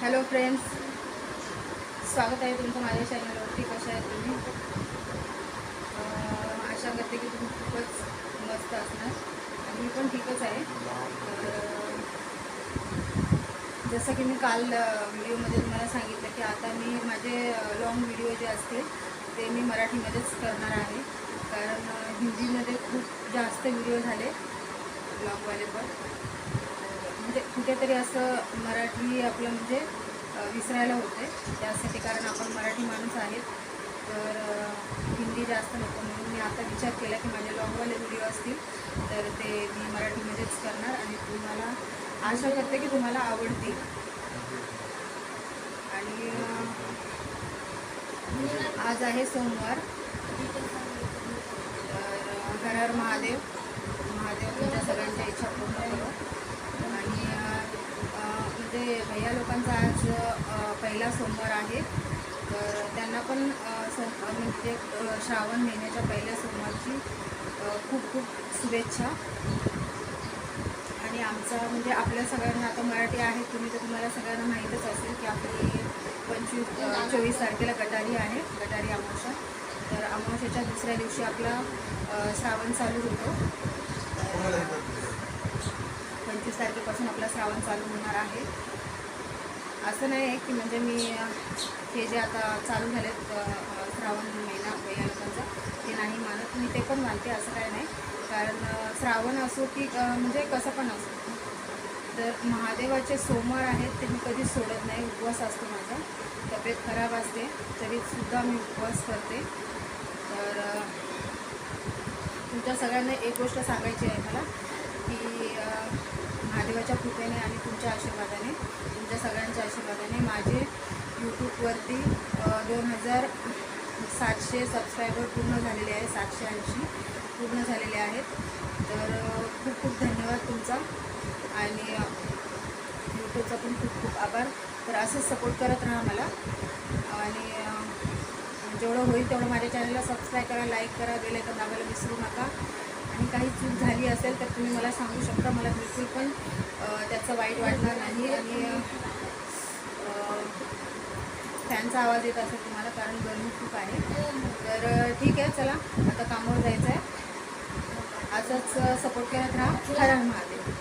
Hello friends स्वागत आहे तुमचं माझ्या चॅनलवरती कशा आहे तुम्ही? आशा करते की तुम्ही खूपच मस्त असणार. आणि मी पण ठीकच आहे. तर जसं की मी काल व्हिडिओमध्ये तुम्हाला सांगितलं की आता मी माझे लॉंग व्हिडिओ जे असतील ते मी मराठीमध्येच करणार आहे. कारण हिंदीमध्ये खूप जास्त व्हिडिओ झाले ब्लॉगवाले पण. म्हणजे कुठेतरी असं मराठी आपलं म्हणजे विसरायला होते त्यासाठी कारण आपण मराठी माणूस आहेत. तर हिंदी जास्त नको. म्हणून मी आता विचार केला की माझे लॉंगवाले व्हिडिओ असतील तर ते मी मराठीमध्येच करणार आणि तुम्हाला आशा करते की तुम्हाला आवडतील. आणि आज आहे सोमवार. तर हर हर महादेव. महादेव आज पहिला सोमवार आहे. तर त्यांना पण म्हणजे श्रावण महिन्याच्या पहिल्या सोमवारची खूप खूप शुभेच्छा. आणि आमचा म्हणजे आपल्या सगळ्यांना आता मराठी आहे तुम्ही तर तुम्हाला सगळ्यांना माहीतच असेल की आपली पंचवीस चोवीस तारखेला गटारी आहे गटारी अमावस्या. तर अमावस्याच्या दुसऱ्या दिवशी आपला श्रावण चालू होतो. पंचवीस तारखेपासून आपला श्रावण चालू होणार आहे. असं नाही आहे की म्हणजे मी हे जे आता चालू झालेत श्रावण महिना या लोकांचा ते नाही मानत. मी ते पण मानते असं काय नाही. कारण श्रावण असो की म्हणजे कसं पण असो. तर महादेवाचे सोमवार आहेत ते मी कधीच सोडत नाही. उपवास असतो माझा. तब्येत खराब असते तरीसुद्धा मी उपवास करते. तर तुमच्या सगळ्यांना एक गोष्ट सांगायची आहे मला की महादेवाच्या कृपेने आणि तुमच्या आशीर्वादाने तुमच्या सगळ्यांच्या आशीर्वादाने माझे यूट्यूबवरती दोन हजार सातशे सबस्क्रायबर पूर्ण झालेले आहे सातशे ऐंशी पूर्ण झालेले आहेत. तर खूप खूप धन्यवाद तुमचा. आणि यूट्यूबचा पण खूप खूप आभार. तर असंच सपोर्ट करत राहा मला. आणि जेवढं होईल तेवढं माझ्या चॅनलला सबस्क्राईब करा लाईक करा गेले तर दाबायला विसरू नका. आणि काही चूक झाली असेल तर तुम्ही मला सांगू शकता. मला बिलकुल पण त्याचं वाईट वाटणार नाही आणि फॅनचा आवाज येत असेल तुम्हाला कारण गरमी खूप आहे. तर ठीक आहे चला आता कामावर जायचं आहे असंच सपोर्ट करत राहा. हरण महादेव.